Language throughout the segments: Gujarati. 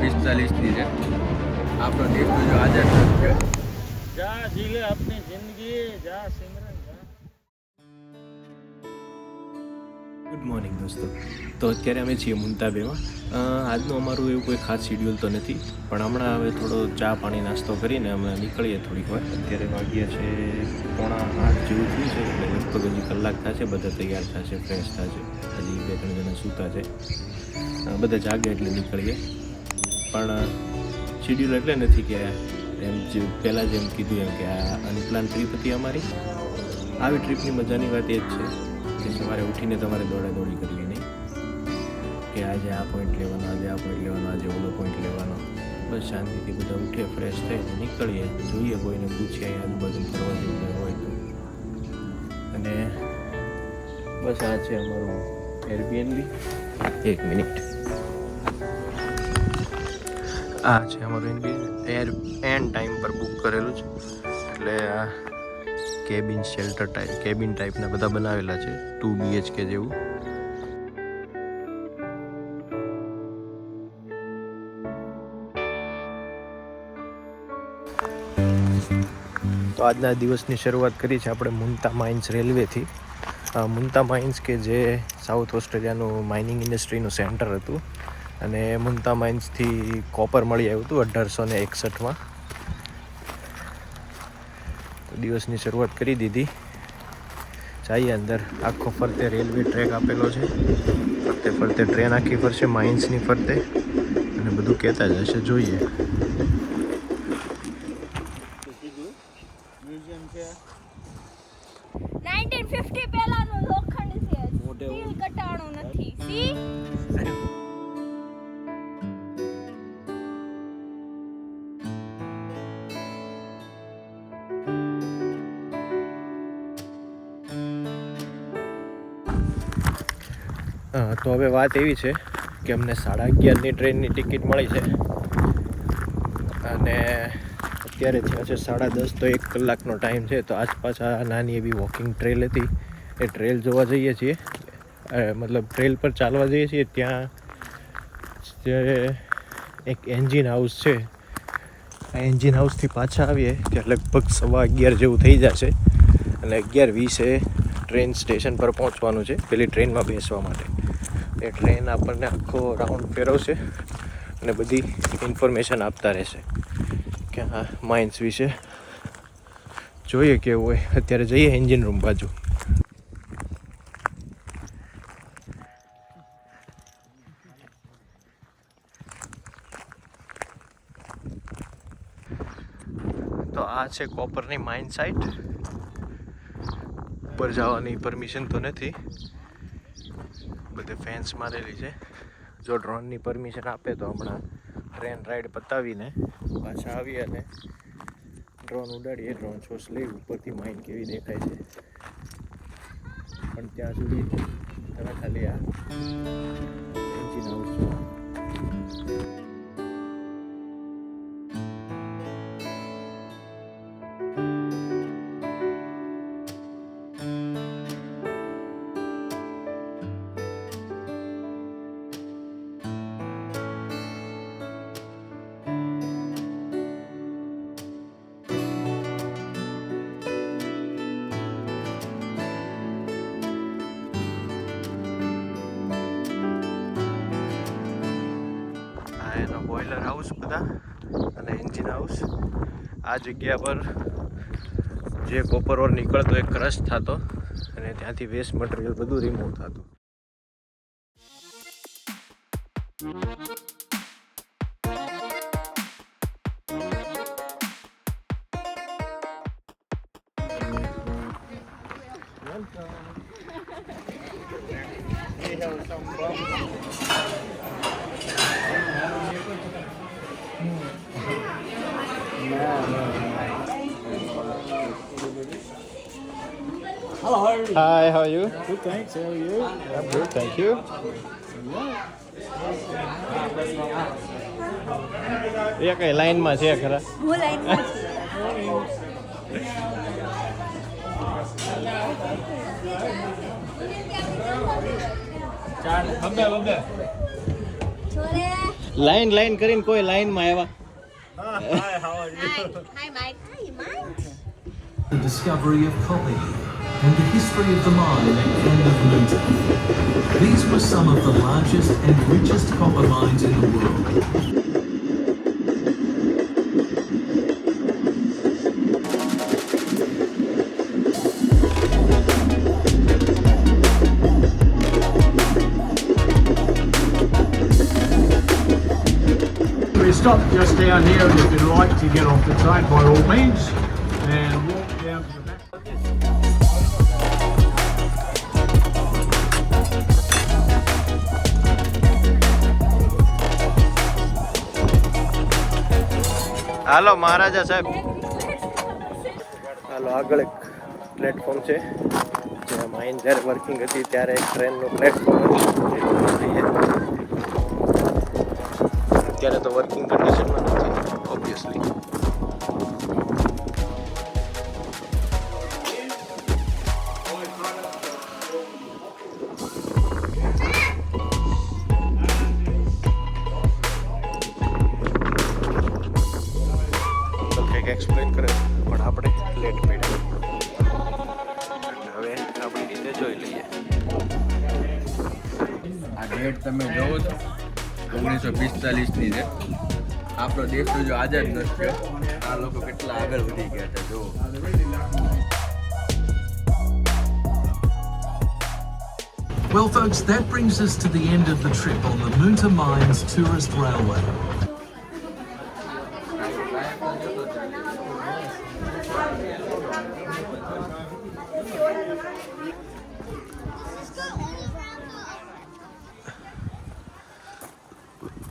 પિસ્તાલીસની છે. આપણો દેશનો જો આઝાદ થઈ જા જીલે આપની જિંદગી જા સિમરન ગુડ મોર્નિંગ દોસ્તો. તો અત્યારે અમે છીએ મુંતાબેમાં આજનું અમારું એવું કોઈ ખાસ શિડ્યુલ તો નથી પણ હમણાં હવે થોડો ચા પાણી નાસ્તો કરીને અમે નીકળીએ થોડીક વાર. અત્યારે વાગ્યા છે પોણા આઠ જેવું થયું છે એટલે લગભગ હજી કલાક થશે બધા તૈયાર થશે ફ્રેશ થશે. હજી બે ત્રણ જણા સૂતા છે. બધા જાગે એટલે નીકળીએ. પણ શિડ્યુલ એટલે નથી કે એમ જે પહેલાં જેમ કીધું એમ કે આ અનપ્લાન ટ્રીપ હતી અમારી. આવી ટ્રીપની મજાની વાત એ જ છે કે સવારે ઉઠીને તમારે દોડા દોડી કરવી નહીં. કે આજે આ પોઈન્ટ લેવાનો, આજે આ પોઈન્ટ લેવાનો, આજે ઓલો પોઈન્ટ લેવાનો. બસ શાંતિથી બધા ઉઠીએ ફ્રેશ થઈને નીકળીએ. જોઈએ કોઈને પૂછીએ આજુબાજુ ફરવા જેવું હોય તો. અને બસ આ છે અમારું એરબીએનબી એક મિનિટ. આ છે અમારું એર એન્ડ ટાઈમ પર બુક કરેલું છે. એટલે આ કેબિન શેલ્ટર ટાઈપ કેબિન ટાઈપના બધા બનાવેલા છે ટુ બીએચકે જેવું. તો આજના દિવસની શરૂઆત કરી છે આપણે મુન્તા માઇન્સ રેલવેથી. અ, મુન્તા માઇન્સ કે જે સાઉથ ઓસ્ટ્રેલિયાનું માઇનિંગ ઇન્ડસ્ટ્રીનું સેન્ટર હતું. અને મુન્તા માઇન્સથી કોપર મળી આવ્યું હતું અઢારસો ને એકસઠમાં. દિવસની શરૂઆત કરી દીધી. જઈએ અંદર આખો ફરતે રેલવે ટ્રેક આપેલો છે. ફરતે ફરતે ટ્રેન આખી ફરશે, માઇન્સની ફરતે. અને બધું કહેતા જ હશે, જોઈએ. તો હવે વાત એવી છે કે અમને સાડા અગિયારની ટ્રેનની ટિકિટ મળી છે. અને અત્યારે થયા છે સાડા દસ તો એક કલાકનો ટાઈમ છે, તો આસપાસ આ નાની એવી વોકિંગ ટ્રેલ હતી. એ ટ્રેલ જોવા જઈએ છીએ. મતલબ ટ્રેલ પર ચાલવા જઈએ છીએ, ત્યાં જે એક એન્જિન હાઉસ છે. આ એન્જિન હાઉસથી પાછા આવીએ, ત્યાં લગભગ સવા અગિયાર જેવું થઈ જશે. અને અગિયાર વીસે ટ્રેન સ્ટેશન પર પહોંચવાનું છે, પેલી ટ્રેનમાં બેસવા માટે. એ ટ્રેન આપણને આખો રાઉન્ડ ફેરવશે અને બધી ઇન્ફોર્મેશન આપતા રહેશે કે હા માઇન્સ વિશે જોઈએ કેવું હોય. અત્યારે જઈએ એન્જિન રૂમ બાજુ. તો આ છે કોપરની માઇન સાઇટ ઉપર જવાની પરમિશન તો નથી. બધે ફેન્સ મારેલી છે. જો ડ્રોનની પરમિશન આપે તો હમણાં ટ્રેન રાઈડ પતાવીને પાછા આવીએ અને ડ્રોન ઉડાડીએ ડ્રોન શોસ લઈ, ઉપરથી માઇન કેવી દેખાય છે. પણ ત્યાં સુધી તમે ખાલી આ. એન્જિન હાઉસ બોઇલર હાઉસ બધા અને એન્જિન હાઉસ આ જગ્યા પર જે કોપર ઓર નીકળતો એ ક્રશ થતો અને ત્યાંથી વેસ્ટ મટીરિયલ બધું રિમૂવ થતું. Hi, how are you? Good, thanks. How are you? I'm good, thank you. એ કઈ લાઈનમાં છે ખરા હું લાઈનમાં છું લાઈન લાઈન કરીને કોઈ લાઈનમાં આવ્યા Hi, how are you? Hi, hi Mike. Hi, Mike. the discovery of copper and the history of the mine at End of Newton. These were some of the largest and richest copper mines in the world. stop just down here if you'd like to get off the train by all means and walk down to the back. હાલો મહારાજા સાહેબ હાલો આગળ એક પ્લેટફોર્મ છે જે માઇન જ્યારે વર્કિંગ હતી ત્યારે એક ટ્રેનનું પ્લેટફોર્મ હતું અત્યારે તો વર્કિંગ કન્ડિશનમાં નથી ઓબ્વિયસલી એક્સપ્લેન કરે, પણ આપણે લેટ પડ્યા. હવે આપણી રીતે જોઈ લઈએ. આ ડેટ તમે જોવો છો? ઓગણીસો પિસ્તાલીસની છે આપણો દેશ તો જો આઝાદ નથી થયો આ લોકો કેટલા આગળ વધી ગયા છે જો Well, folks, that brings us to the end of the trip on the Moonta Mines Tourist Railway.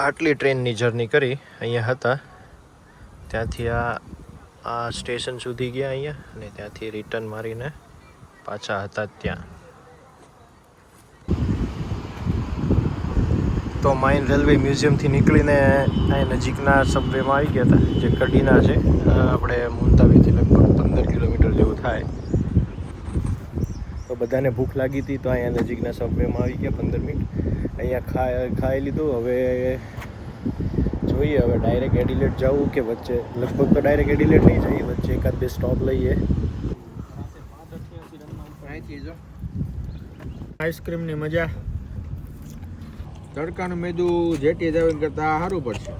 આટલી ટ્રેનની જર્ની કરી અહીંયા હતા. ત્યાંથી આ આ સ્ટેશન સુધી ગયા અહીંયા અને ત્યાંથી રિટર્ન મારીને પાછા હતા ત્યાં. તો માઇન રેલવે મ્યુઝિયમથી નીકળીને અહીં નજીકના સબવેમાં આવી ગયા હતા, જે કડીના છે. આપણે મુલતાવીથી લગભગ પંદર કિલોમીટર જેવું થાય. તો બધાને ભૂખ લાગી હતી તો અહીંયા નજીકના સબવેમાં આવી ગયા પંદર મિનિટ. અહીંયા ખા ખાઈ લીધું. હવે જોઈએ હવે ડાયરેક્ટ એડિલેટ જવું કે વચ્ચે? લગભગ તો ડાયરેક્ટ એડિલેટ નહીં જઈએ વચ્ચે એકાદ બે સ્ટોપ લઈએ. આઈસ્ક્રીમની મજા. તડકાનું મેદું જેટી જાવ કરતા સારું પડશે.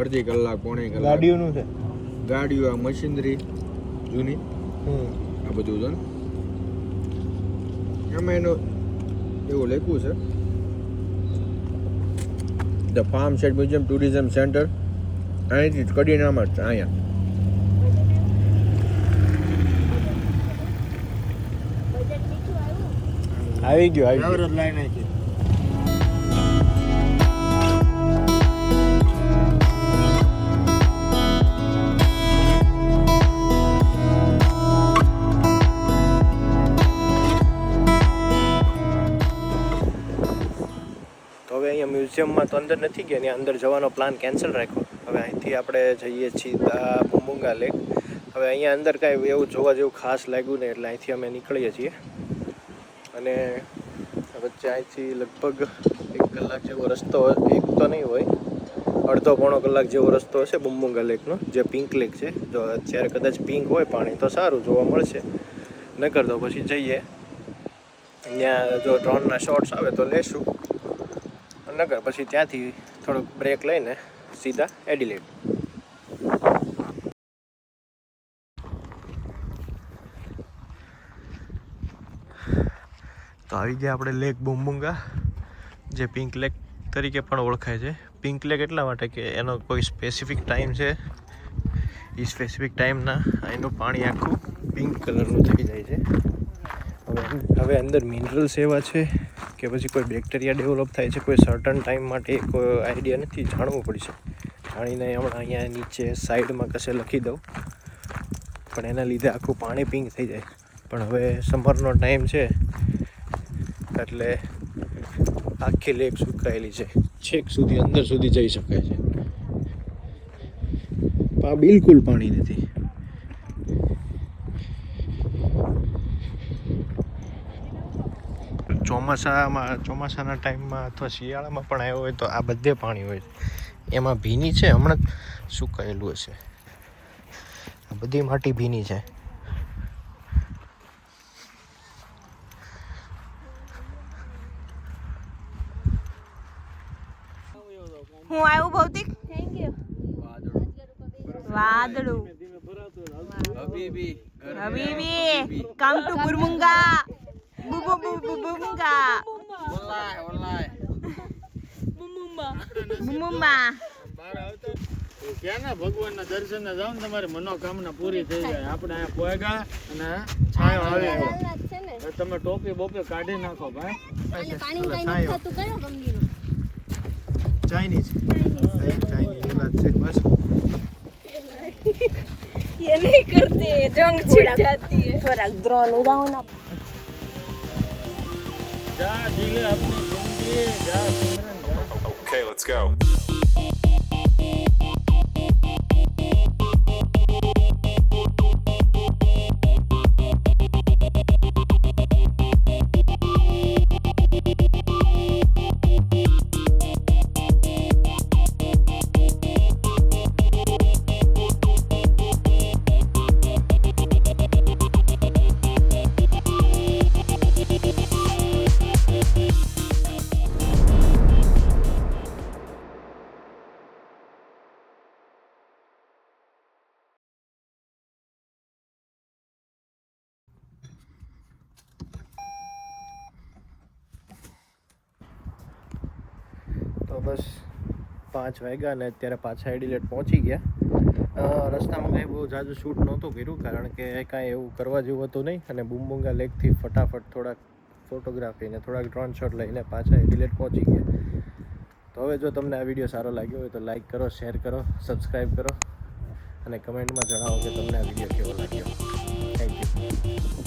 અડધી કલાક પોણે કલાક. ગાડીઓનું છે. ગાડીઓ આ મશીનરી જૂની. આ બધું છે એમાં એનું એવું લખ્યું છે. The farm shed museum tourism centre અહીંથી કડીનામાં જ છે અહીંયા. આવી ગયો આવી ગયો. અહીંયા તો અંદર નથી ગયા, ત્યાં અંદર જવાનો પ્લાન કેન્સલ રાખ્યો. હવે અહીંથી આપણે જઈએ છીએ બુમુંગા લેક હવે અહીંયા અંદર કાંઈ એવું જોવા જેવું ખાસ લાગ્યું નહીં, એટલે અહીંથી અમે નીકળીએ છીએ. અને વચ્ચે અહીંથી લગભગ એક કલાક જેવો રસ્તો એક તો નહીં હોય, અડધો પોણો કલાક જેવો રસ્તો હશે બુમ્બુંગા લેકનો જે પિંક લેક છે. જો અત્યારે કદાચ પિંક હોય પાણી, તો સારું જોવા મળશે. નકર તો પછી જઈએ. અહીંયા જો ડ્રોનના શોર્ટ્સ આવે તો લેશું. નગર, પછી ત્યાંથી થોડોક બ્રેક લઈને સીધા એડિલેટ તો આવી ગયા આપણે લેક બુમબુંગા જે પિંક લેક તરીકે પણ ઓળખાય છે. પિંક લેક એટલા માટે કે એનો કોઈ સ્પેસિફિક ટાઈમ છે. એ સ્પેસિફિક ટાઈમના એનું પાણી આખું પિંક કલરનું થઈ જાય છે. હવે હવે અંદર મિનરલ્સ એવા છે કે પછી કોઈ બેક્ટેરિયા ડેવલપ થાય છે, કોઈ સર્ટન ટાઈમ માટે કોઈ આઈડિયા નથી, જાણવું પડશે. જાણીને હમણાં અહીંયા નીચે સાઈડમાં કશે લખી દઉં. પણ એના લીધે આખું પાણી પિંક થઈ જાય. પણ હવે સમરનો ટાઈમ છે, એટલે આખી લેક સુકાયેલી છે. છેક સુધી, અંદર સુધી જઈ શકાય છે. બિલકુલ પાણી નથી. ચોમાસામાં ચોમાસાના ટાઈમમાં અથવા શિયાળામાં પણ આવ્યો હોય તો આ બધે પાણી હોય છે. એમાં ભીની છે હમણાં જ સુકાયેલું હશે? આ બધી માટી ભીની છે. હું આવ્યું ભૌતિક? થેન્ક યુ વાદળું. હબીબી. હબીબી. Come to બુરમુંગા બુબુ બુબુ બુમુંગા ઓલાય ઓલાય બુમુમા ક્યાંના ભગવાનના દર્શને જાઓ ને તમારી મનોકામના પૂરી થઈ જાય આપણે અહીંયા પોયગા અને છાયો આવી ગયો ચાલના જ છે ને હવે તમે ટોપી બોપી કાઢી નાખો ભાઈ અને પાણી કઈ નથી થતું કયો કંપનીનો ચાઇનીઝ ચાઇનીઝ વાત છે બસ ये नहीं करते जंग छिड़ जाती है थोड़ा ड्रोन उड़ाओ ना Okay, let's go. પાંચ વાગ્યા ને અત્યારે પાછા એડિલેટ પહોંચી ગયા. રસ્તામાં કંઈ બહુ ઝાઝું શૂટ નહોતું કર્યું કારણ કે કાંઈ એવું કરવા જેવું હતું નહીં અને બુમબુંગા લેકથી ફટાફટ થોડાક ફોટોગ્રાફીને થોડાક ડ્રોન શોટ લઈને પાછા એડિલેટ પહોંચી ગયા. તો હવે જો તમને આ વીડિયો સારો લાગ્યો હોય તો લાઇક કરો શેર કરો સબસ્ક્રાઈબ કરો અને કમેન્ટમાં જણાવો કે તમને આ વીડિયો કેવો લાગ્યો. Thank you